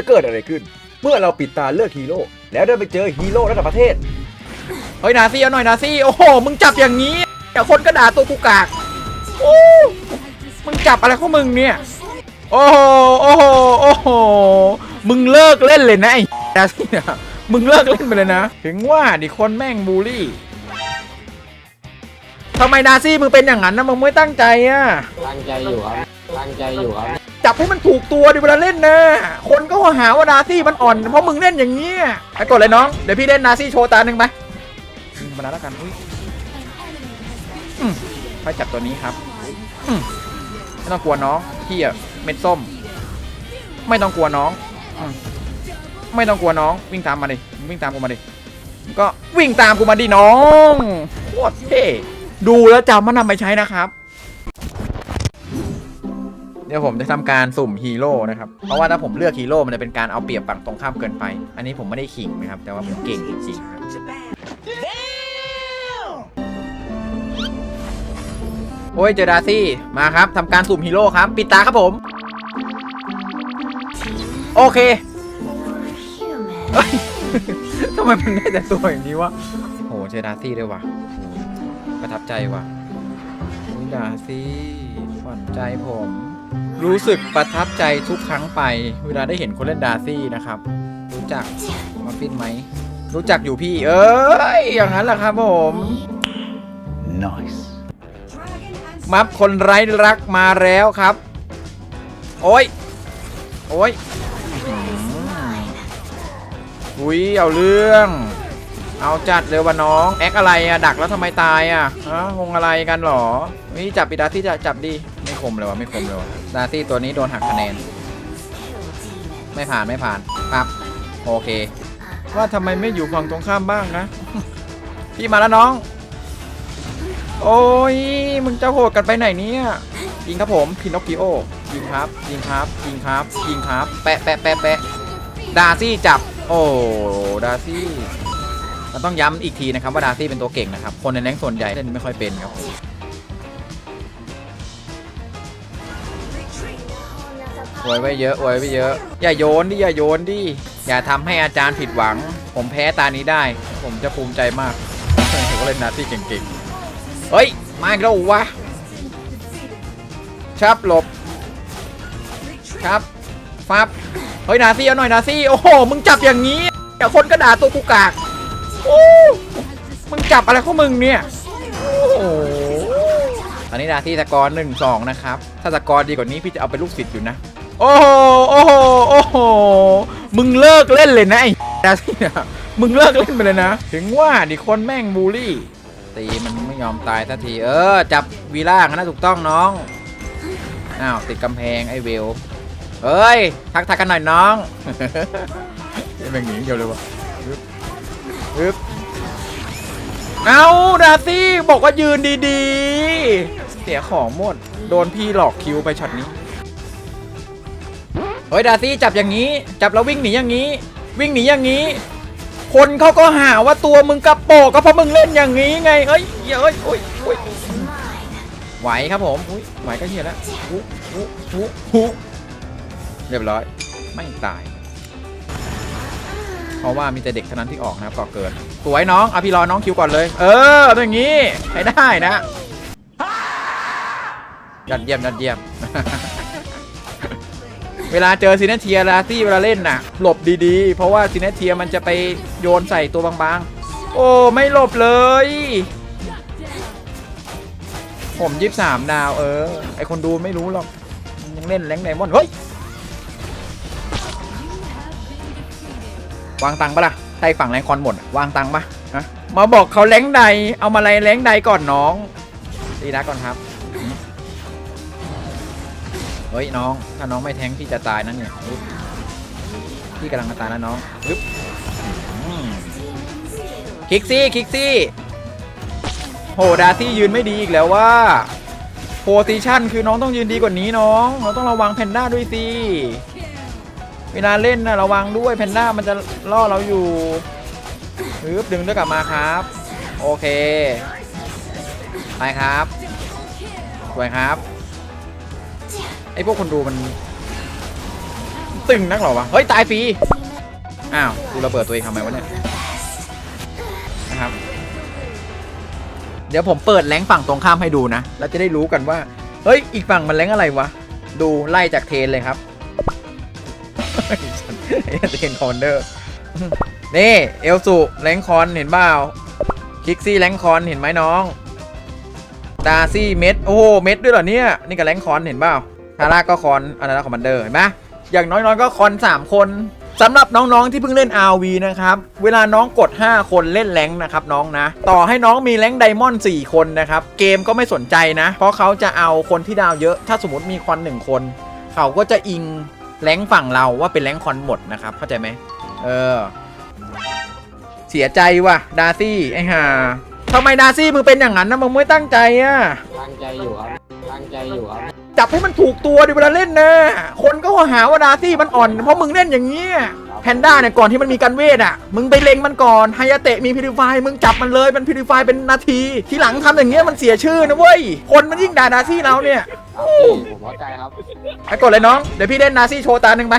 จะเกิดอะไรขึ้น เมื่อเราปิดตาเลือกฮีโร่แล้วได้ไปเจอฮีโร่ระดับประเทศ เฮ้ยนาซี่เอาหน่อยนาซี่โอ้โห มึงจับอย่างนี้เดี๋ยวคนก็ด่าตัวกูกากโอ้มึงจับอะไรของมึงเนี่ย โอ้โหโอ้โหโอ้โหมึงเลิกเล่นเลยนะไอ้นาซี่นะมึงเลิกเล่นไปเลยนะ ถึงว่าดิคนแม่งบูลลี่ทำไมนาซี่มึงเป็นอย่างนั้นนะมึงไม่ตั้งใจอะ ตั้งใจอยู่ครับ ตั้งใจอยู่ครับ จับให้มันถูกตัวดิเวลาเล่นนะ คนก็หาว่านาซี่มันอ่อน เพราะมึงเล่นอย่างเงี้ยไปกดเลยน้อง เดี๋ยวพี่เล่นนาซี่โชว์ตาหนึ่งไปยิงมาแล้วกันอุ้ยอืมค่อยจับตัวนี้ครับอืมไม่ต้องกลัวน้องพี่อะเม็ดส้ม ไม่ต้องกลัวน้องอืมไม่ต้องกลัวน้องวิ่งตามมาดิวิ่งตามกูมาดิก็วิ่งตามกูมาดิน้องโคตรเท่ดูแล้วจำมันนำไปใช้นะครับ เดี๋ยวผมจะทำการสุ่มฮีโร่นะครับ เพราะว่าถ้าผมเลือกฮีโร่มันจะเป็นการเอาเปรียบฝั่งตรงข้ามเกินไป อันนี้ผมไม่ได้ขิงนะครับ แต่ว่าผมเก่งจริงๆครับโอ้ยเจอดาซี่มาครับทำการสุ่มฮีโร่ครับ ปิดตาครับผม โอเคทำไมมันได้แต่ตัวอย่างนี้วะโหเจอดาซี่ด้วยวะประทับใจวะอุ๊ยดาร์ซี่ขวัญใจผม รู้สึกประทับใจทุกครั้งไป เวลาได้เห็นคนเล่นดาร์ซี่นะครับ รู้จักมาฟินไหม รู้จักอยู่พี่ เอ้ย อย่างนั้นแหละครับผม nice มัฟคนไร้รักมาแล้วครับ โอ้ย โอ้ยอื้อหืออุ้ยเอาเรื่อง เอาจัดเร็ววะน้อง แอคอะไรอะดักแล้วทำไมตายอะฮะงงอะไรกันหรอนี่จับปีดาที่จะจับดีไม่ คมเลยวะไม่คมเลยวะดาที่ตัวนี้โดนหักคะแนน ไม่ผ่านไม่ผ่านปั๊บโอเค ว่าทำไมไม่อยู่ฝั่งตรงข้ามบ้างนะ พี่มาแล้วน้อง โอ้ยมึงจะโหดกันไปไหนเนี่ยยิงครับผมพินอคคิโอยิงครับยิงครับยิงครับยิงครับ แปะแปะแปะแปะดาซี่จับ โอ้ดาซี่เราต้องย้ำอีกทีนะครับว่าดาซี่เป็นตัวเก่งนะครับ คนในแรงส่วนใหญ่เล่นไม่ค่อยเป็นครับ วยไว้เยอะอวยไว้เยอะ อย่าโยนดิอย่าโยนดิอย่าทำให้อาจารย์ผิดหวัง ผมแพ้ตานี้ได้ ผมจะภูมิใจมากผมก็เล่นดาซี่เก่งๆเฮ้ยมาอีกแล้ววะชับหลบครับฟับเฮ้ยนาซี่เอาหน่อยนาซี่โอ้โหมึงจับอย่างนี้เดี๋ยวคนก็ด่าตัวกูกากโอ้มึงจับอะไรของมึงเนี่ยโอ้โหอันนี้นาซี่สกอร์หนึ่งสองนะครับ ถ้าสกอร์ดีกว่านี้พี่จะเอาเป็นลูกศิษย์อยู่นะ โอ้โหโอ้โหโอ้โหมึงเลิกเล่นเลยนะไอ้นาซี่นะมึงเลิกเล่นไปเลยนะ ถึงว่าดิคนแม่งบูลลี่ ตีมันไม่ยอมตายสักที เออ จับวีล่ากันนะถูกต้องน้อง อ้าว ติดกำแพงไอ้เวลเอ้ย ทักทายกันหน่อยน้องเป็นแบบนี้เดียวเลยวะฮึบฮึบเอาดาซี่บอกว่ายืนดีๆ เสียของหมด โดนพี่หลอกคิวไปช็อตนี้ เฮ้ยดาซี่จับอย่างนี้ จับแล้ววิ่งหนีอย่างนี้ วิ่งหนีอย่างนี้ คนเขาก็หาว่าตัวมึงกระโปงก็เพราะมึงเล่นอย่างนี้ไงเอ้ยเอ้ยโอ้ยโอ้ยไหวครับผมอุ้ยไหวก็เฮียแล้วหุหุหุหุเรียบร้อย ไม่ตาย เพราะว่ามีแต่เด็กเท่านั้นที่ออกนะครับก่อเกิดสวยน้องอภิรอน้องคิวก่อนเลย เอออย่างนี้ใช้ได้นะยอดเยี่ยมยอดเยี่ยม เวลาเจอซินเนเทียลาซี่เวลาเล่นน่ะ หลบดีๆ เพราะว่าซินเนเทียมันจะไปโยนใส่ตัวบางๆ โอ้ไม่หลบเลย ผมยี่สามดาวเออ ไอคนดูไม่รู้หรอก ยังเล่นแรงไดมอนด์เฮ้ย วางตังค์ปะล่ะใช่ฝั่งแรงคอนหมด วางตังค์ปะฮะมาบอกเขาแรงใดเอามาอะไรแรงใดก่อนน้องดีนะก่อนครับ เฮ้ยน้อง ถ้าน้องไม่แทงพี่จะตายนั่นเนี่ยพี่กำลังจะตายแล้วน้องปึ๊บคิกซี่คิกซี่โหดาซี่ยืนไม่ดีอีกแล้วว่าโพซิชันคือน้องต้องยืนดีกว่านี้น้อง เราต้องระวังแพนด้าด้วยสิเวลาเล่นนะระวังด้วยแพนด้ามันจะล่อเราอยู่ปึ๊บดึงด้วยกลับมาครับ โอเค ไปครับสวยครับ พวกคนดูมัน ตึงนักหรอวะ เฮ้ย ตายฟรี อ้าว กูระเบิดตัวเองทำไมวะเนี่ย นะครับ เดี๋ยวผมเปิดแรงฝั่งตรงข้ามให้ดูนะ แล้วจะได้รู้กันว่า เฮ้ย อีกฝั่งมันแรงอะไรวะ ดูไล่จากเทนเลยครับเทนคอนเดอร์ นี่ เอลสุแรงคอนเห็นเปล่าคิกซี่แรงคอนเห็นไหมน้องดาซี่เม็ดโอ้โหเม็ดด้วยเหรอเนี่ย นี่กับแรงคอนเห็นเปล่า ทาร่าก็คอนอันนั้นคอมมานเดอร์เห็นไหมอย่างน้อยๆก็คอน3 คนสำหรับน้องๆที่เพิ่งเล่น RV นะครับ เวลาน้องกด 5 คนเล่นแรงนะครับน้องนะ ต่อให้น้องมีแรงไดมอนด์4คนนะครับ เกมก็ไม่สนใจนะ เพราะเขาจะเอาคนที่ดาวเยอะ ถ้าสมมติมีคอน 1 คน เขาก็จะอิงแรงฝั่งเราว่าเป็นแรงค์คอนหมดนะครับ เข้าใจไหมเออ เสียใจว่ะดาซี่ไอ้ห่าทำไมดาซี่มึงเป็นอย่างนั้นนะมึงไม่ตั้งใจอะตั้งใจอยู่ครับตั้งใจอยู่ครับ จับให้มันถูกตัวดิเวลาเล่นนะคนก็หาว่าดาซี่มันอ่อน เพราะมึงเล่นอย่างนี้ยแพนด้าเนี่ยก่อนที่มันมีการเวทอะ มึงไปเล็งมันก่อนไฮยาเตะมีพิริฟายมึงจับมันเลยมันพิริฟายเป็นนาที ทีหลังทำอย่างเงี้ยมันเสียชื่อนะเว้ย คนมันยิ่งด่าดาซี่เราเนี่ยครับพี่ผมเข้าใจครับไปกดเลยน้อง เดี๋ยวพี่เล่นดาซี่โชว์ตาหนึ่งไหม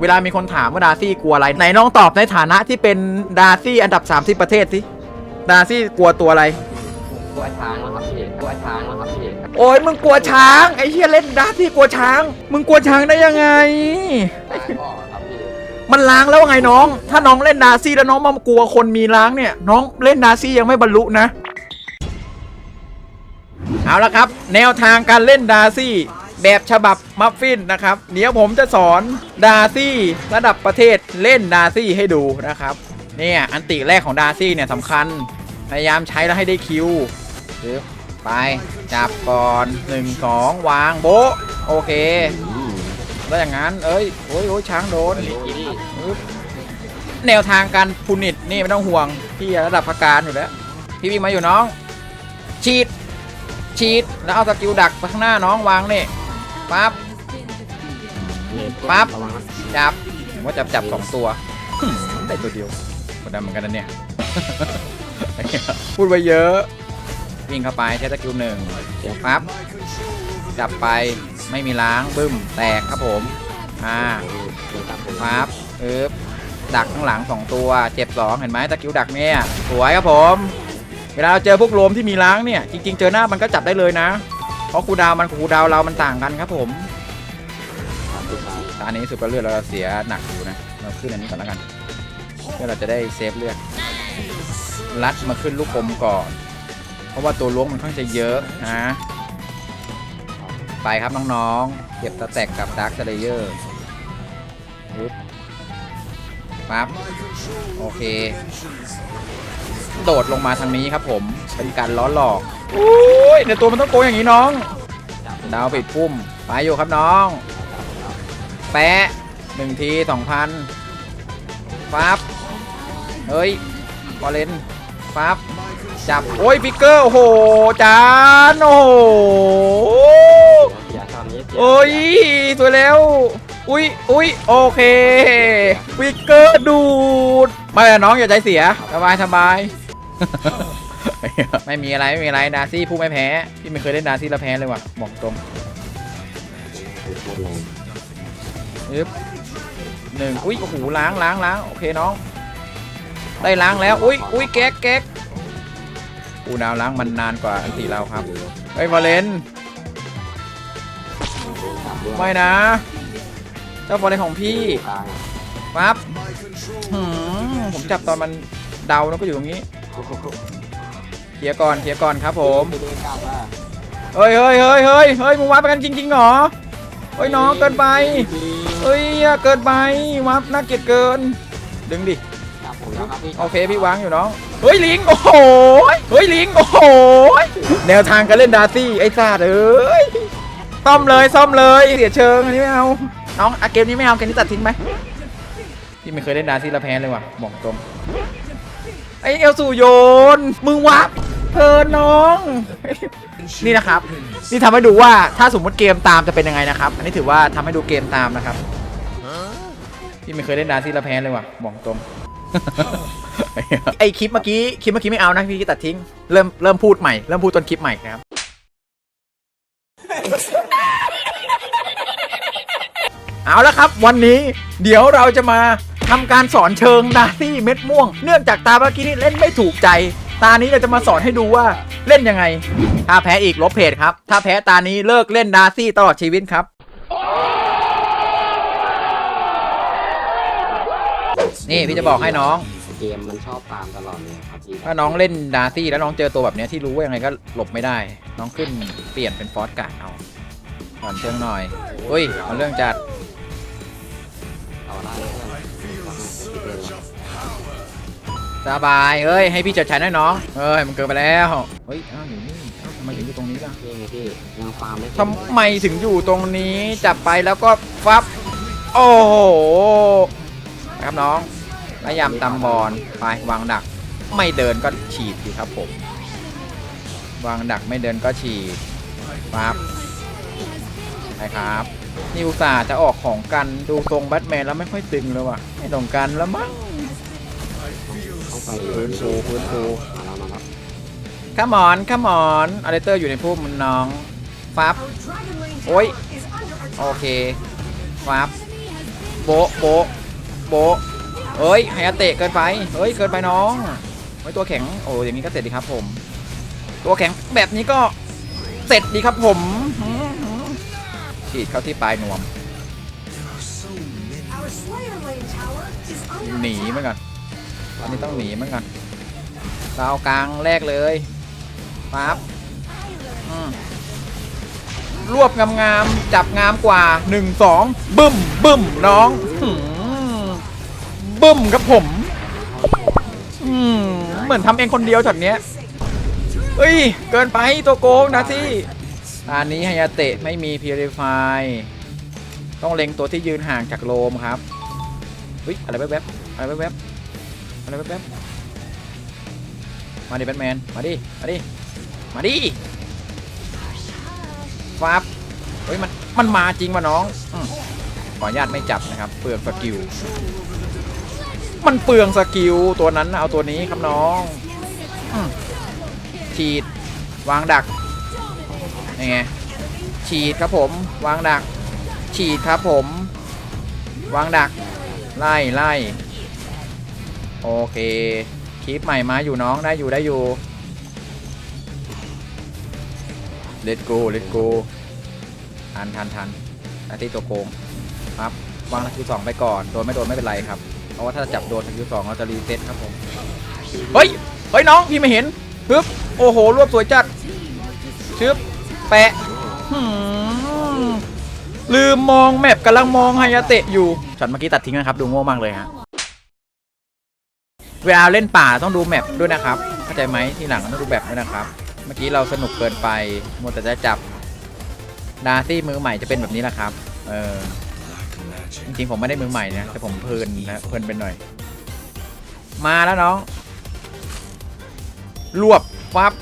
เวลามีคนถามว่าดาซี่กลัวอะไรไหนน้องตอบในฐานะที่เป็นดาซี่อันดับ30ประเทศสิดาซี่กลัวตัวอะไรกลัวช้างนะครับพี่กลัวช้างนะครับพี่ โอ้ยมึงกลัวช้างไอ้เฮียเล่นดาซี่กลัวช้าง มึงกลัวช้างได้ยังไง ตายก่อนครับพี่มันล้างแล้วไงน้อง ถ้าน้องเล่นดาซี่แล้วน้องมากลัวคนมีล้างเนี่ย น้องเล่นดาซี่ยังไม่บรรลุนะ เอาละครับ แนวทางการเล่นดาซี่ แบบฉบับมัฟฟินนะครับ เดี๋ยวผมจะสอนดาซี่ระดับประเทศเล่นดาซี่ให้ดูนะครับ เนี่ยอันติแรกของดาซี่เนี่ยสำคัญ พยายามใช้แล้วให้ได้คิวปึ๊บ ไป จับก่อน1 2วางโบะโอเค แล้วอย่างนั้น เอ้ยโอ้ยโอ้ยช้างโดนปึ๊บแนวทางการพูนิตนี่ไม่ต้องห่วงพี่ระดับพักการอยู่แล้ว พี่วิ่งมาอยู่น้อง ฉีด ฉีด แล้วเอาสกิลดักไปข้างหน้าน้องวางนี่ปั๊บปั๊บระวังนะจับผมว่าจับจับสองตัวได้ตัวเดียวกดดันเหมือนกันนะเนี่ยพูดไว้เยอะ วิ่งเข้าไปใช้สกิลหนึ่งปั๊บจับไปไม่มีล้างบึ้มแตกครับผมอ่าปั๊บปึ๊บดักข้างหลัง2ตัวเจ็บ2เห็นไหมตะกิ้วดักเนี่ยสวยครับผม เวลาเราเจอพวกโลมที่มีล้างเนี่ยจริง ๆ เจอหน้ามันก็จับได้เลยนะ เพราะคูลดาวน์มันกับคูลดาวน์เรามันต่างกันครับผมตอนนี้สุดก็เลือดเราเสียหนักอยู่นะเราขึ้นอันนี้ก่อนแล้วกันเพื่อเราจะได้เซฟเลือดลัดมาขึ้นลูกกลมก่อน เพราะว่าตัวล้วงมันค่อนข้างจะเยอะนะไปครับน้องๆ เก็บสแตกกับดาร์คเลเยอร์ปึ๊บปั๊บโอเค โดดลงมาทางนี้ครับผม เป็นการล้อหลอกอุ้ยเดี๋ยวตัวมันต้องโกงอย่างนี้น้อง ดาวปิดพุ่ม ไปอยู่ครับน้อง แปะหนึ่งทีสองพันปั๊บ เฮ้ยบอลเลน ปั๊บจับ โอ้ยฟิกเกอร์โอ้โหจานโอ้โหเสียตอนนี้เสียโอ้ยสวยแล้ว อุ้ยอุ้ยโอเคฟิกเกอร์ดูดไม่เป็นไรน้องอย่าใจเสียสบายสบายไม่มีอะไร ไม่มีอะไรดาซี่ผู้ไม่แพ้ พี่ไม่เคยเล่นดาซี่แล้วแพ้เลยว่ะบอกตรงอึ๊บหนึ่งอุ้ยโอ้โหล้างล้างล้างโอเคน้อง ได้ล้างแล้วอุ้ยอุ้ยแก๊กแก๊กปูดาวล้างมันนานกว่าอันตีเราครับเฮ้ยมาเลนไม่นะเจ้าบอลเลนของพี่ปั๊บผมจับตอนมันเดาแล้วก็อยู่ตรงนี้เคลียร์ก่อนเคลียร์ก่อนครับผมเฮ้ยเฮ้ยเฮ้ยเฮ้ยเฮ้ยมึงวัดไปกันจริงๆเหรอเฮ้ยน้องเกินไปเฮ้ยเกินไปวัดน่าเกลียดเกิน ดึงดิ โอเคพี่วางอยู่น้อง เฮ้ยลิง โอ้โห เฮ้ยลิง โอ้โห แนวทางการเล่นดาซี่ไอ้ซาดเอ้ย ซ่อมเลยซ่อมเลยเสียเชิงอันนี้ไม่เอา น้องอะเกมนี้ไม่เอาเกมนี้ตัดทิ้งไหมพี่ไม่เคยเล่นดาซี่แล้วแพ้เลยว่ะบอกตรง ไอเอลสูโยน มึงวับเพลินน้อง นี่นะครับ นี่ทำให้ดูว่าถ้าสมมติเกมตามจะเป็นยังไงนะครับ อันนี้ถือว่าทำให้ดูเกมตามนะครับ พี่ไม่เคยเล่นดาร์ซี่ล้วแพ้เลยว่ะบอกตรง ไอคลิปเมื่อกี้คลิปเมื่อกี้ไม่เอานะพี่ตัดทิ้ง เริ่มเริ่มพูดใหม่ เริ่มพูดต้นคลิปใหม่นะครับ เอาละครับ วันนี้เดี๋ยวเราจะมาทำการสอนเชิงนาซี่เม็ดม่วง เนื่องจากตาเมื่อกี้นี่เล่นไม่ถูกใจ ตานี้เราจะมาสอนให้ดูว่าเล่นยังไง ถ้าแพ้อีกลบเพจครับ ถ้าแพ้ตานี้เลิกเล่นนาซี่ตลอดชีวิตครับ นี่พี่จะบอกให้น้อง เกมมันชอบตามตลอดเลยครับพี่ถ้าน้องเล่นดาร์ซี่แล้วน้องเจอตัวแบบเนี้ยที่รู้ว่ายังไงก็หลบไม่ได้ น้องขึ้นเปลี่ยนเป็นฟอสการ์ดเอาก่อนเชิงหน่อยอุ้ยเอาเรื่องจัดต่อได้เพื่อนเล่นสบายเอ้ยให้พี่จัดใช้หน่อยน้องเอ้ยมันเกินไปแล้วเฮ้ยอ้าวอยู่นี่เอ้าทำไมถึงอยู่ตรงนี้ล่ะพี่ไงพี่ยังฟาร์มไม่ทำไมถึงอยู่ตรงนี้จับไปแล้วก็ฟับโอ้โห ครับน้องพยายามตำบอลไปวางดักไม่เดินก็ฉีดสิครับผม วางดักไม่เดินก็ฉีดปั๊บไปครับนิวซาห์จะออกของกันดูทรงแบทแมนแล้วไม่ค่อยตึงเลยว่ะไม่ตรงกันแล้วมั้งต้องไปฟื้นฟูฟื้นฟูมาแล้วมาแล้วขมอนขมอนอเลเตอร์อยู่ในพุ่มน้องฟับโอ้ย โอเคฟับโบโบ โบะเอ้ยไฮอาเตะเกินไปเฮ้ยเกินไปน้องไว้ตัวแข็งโอ้อย่างนี้ก็เสร็จดีครับผม ตัวแข็งแบบนี้ก็เสร็จดีครับผมฉีดเข้าที่ปลายนวมหนีเหมือนกันอันนี้ต้องหนีเหมือนกันดาวกลางแรกเลยปั๊บรวบงามๆจับงามกว่า 1 2 บึ้มบึ้มน้อง บึ้มครับผม อืม เหมือนทำเองคนเดียวช็อตเนี้ยเอ้ย เกินไปตัวโกงนะที่อันนี้ไฮยาเตะไม่มีพิริฟายต้องเล็งตัวที่ยืนห่างจากโลมครับเฮ้ยอะไรแวบๆอะไรแวบๆอะไรแวบๆมาดิแบทแมน มาดิ มาดิ มาดิฟับเฮ้ยมัน มันมาจริงวะน้องอขออนุญาตไม่จับนะครับ เปลืองสกิล มันเปลืองสกิลตัวนั้นเอาตัวนี้ครับน้องฉีด วางดักนี่ไงฉีดครับผม วางดัก ฉีดครับผม วางดัก ไล่ไล่โอเคคลิปใหม่มาอยู่น้องได้อยู่ได้อยู่เลตโกเลตโกทันทันทันอาที่ตัวโกงครับวางสกิลสองไปก่อน โดนไม่โดนไม่เป็นไรครับ เพราะว่าถ้าจับโดนสกิลสองเราจะรีเซ็ตครับผม เฮ้ย เฮ้ยน้องพี่ไม่เห็นฮึบโอ้โห รวบสวยจัดชึบ แปะลืมมองแมปกำลังมองไฮยาเตะอยู่ช็อตเมื่อกี้ตัดทิ้งนะครับ ดูโง่มากเลยฮะ เวลาเล่นป่าต้องดูแมปด้วยนะครับ เข้าใจไหมทีหลังต้องดูแบบด้วยนะครับ เมื่อกี้เราสนุกเกินไปมัวแต่จะจับ ดาซี่มือใหม่จะเป็นแบบนี้แหละครับ เออ จริงๆผมไม่ได้มือใหม่นะ แต่ผมเพลินนะเพลินไปหน่อย มาแล้วน้อง รวบฟับ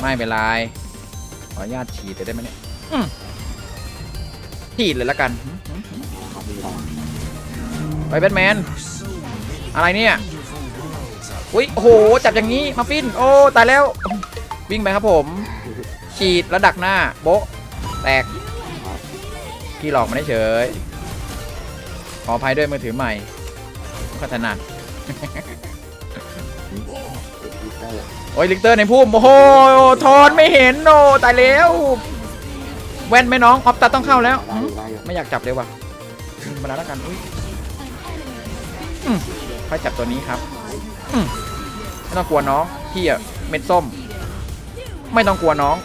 ไม่เป็นไรขออนุญาตฉีดได้ไหมเนี่ยฉีดเลยละกันไปแบทแมน อะไรเนี่ย อุ้ยโอ้โหจับอย่างนี้ มาฟิน โอ้ ตายแล้ว วิ่งไปครับผม ฉีดแล้วดักหน้า โบะแตก พี่หลอกมาได้เฉยขออภัยด้วยมือถือใหม่พัฒนาโอ้ยลิกเตอร์ในพุ่มโอ้โหทอนไม่เห็นโอ้ตายแล้วแว่นไหมน้องออฟตัดต้องเข้าแล้ว ไม่อยากจับเลยว่ะมาแล้วกันอุ้ยค่อยจับตัวนี้ครับไม่ต้องกลัวน้องพี่อะเม็ดส้ม ไม่ต้องกลัวน้อง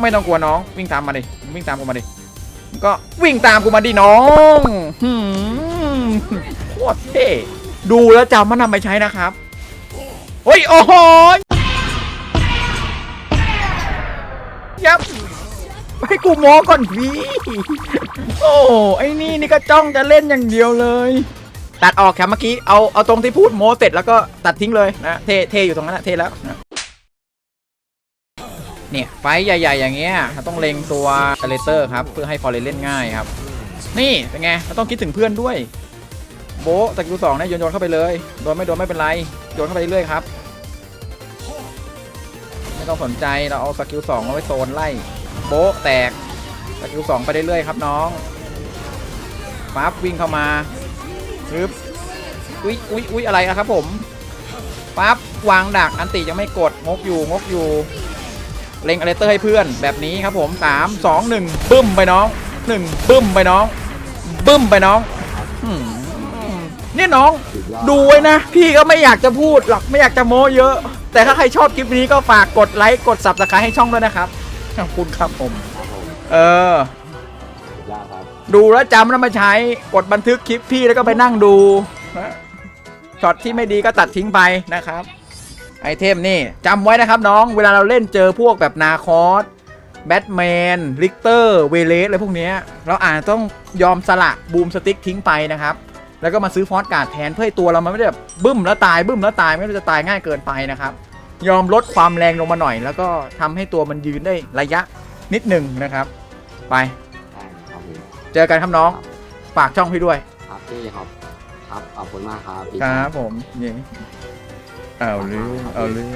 ไม่ต้องกลัวน้องวิ่งตามมาดิวิ่งตามกูมาดิ ก็วิ่งตามกูมาดิน้องหืมโคตรเท่ดูแล้วจำมันำไปใช้นะครับโอ้ย โอ้โหยับให้กูโม้ก่อนพี่โอ้ไอ้นี่นี่ก็จ้องจะเล่นอย่างเดียวเลย ตัดออกแค่เมื่อกี้ เอาเอาตรงที่พูดโมเสร็จแล้วก็ตัดทิ้งเลยนะ เทเทอยู่ตรงนั้นนะเทแล้วนะ เนี่ยไฟใหญ่ๆ อย่างเงี้ยเราต้องเล็งตัวเลเตอร์ครับ เพื่อให้ฟอร์เรนเล่นง่ายครับ นี่เป็นไงเราต้องคิดถึงเพื่อนด้วย โบะสกิลสองเนี่ยโยนโยนเข้าไปเลย โดนไม่โดนไม่เป็นไร โยนเข้าไปเรื่อยๆครับ ไม่ต้องสนใจเราเอาสกิลสองเอาไว้โซนไล่ โบแตกสกิลสองไปเรื่อยๆครับน้องปั๊บวิ่งเข้ามาปึ๊บอุ๊ยอุ๊ยอุ๊ยอะไรอะครับผมปั๊บวางดักอันติยังไม่กดงกอยู่งกอยู่ เล็งอะไรเตอร์ให้เพื่อนแบบนี้ครับผมสามสองหนึ่งบึ้มไปน้องหนึ่งบึ้มไปน้องบึ้มไปน้องเนี่ยน้อง ดูไว้นะ พี่ก็ไม่อยากจะพูดหรอกไม่อยากจะโม้เยอะ แต่ถ้าใครชอบคลิปนี้ก็ฝากกดไลค์กด subscribe ให้ช่องด้วยนะครับขอบคุณครับผม เออดูแล้วจำแล้วมาใช้กดบันทึกคลิปพี่แล้วก็ไปนั่งดูช็อตที่ไม่ดีก็ตัดทิ้งไปนะครับ ไอเทมนี่จำไว้นะครับน้อง เวลาเราเล่นเจอพวกแบบนาคอสแบทแมน ลิกเตอร์ เวเลสอะไรพวกเนี้ยเราอาจจะต้องยอมสละบูมสติ๊กทิ้งไปนะครับ แล้วก็มาซื้อฟอสการ์ดแทนเพื่อให้ตัวเรามันไม่ได้แบบบึ้มแล้วตายบึ้มแล้วตายไม่ได้จะตายง่ายเกินไปนะครับ ยอมลดความแรงลงมาหน่อย แล้วก็ทำให้ตัวมันยืนได้ระยะนิดหนึ่งนะครับ ไปได้ครับผมเจอกันครับน้อง ฝากช่องพี่ด้วย ครับพี่ครับ ครับขอบคุณมากครับพี่ครับผมนี่ เอาเรื่องเอาเรื่อง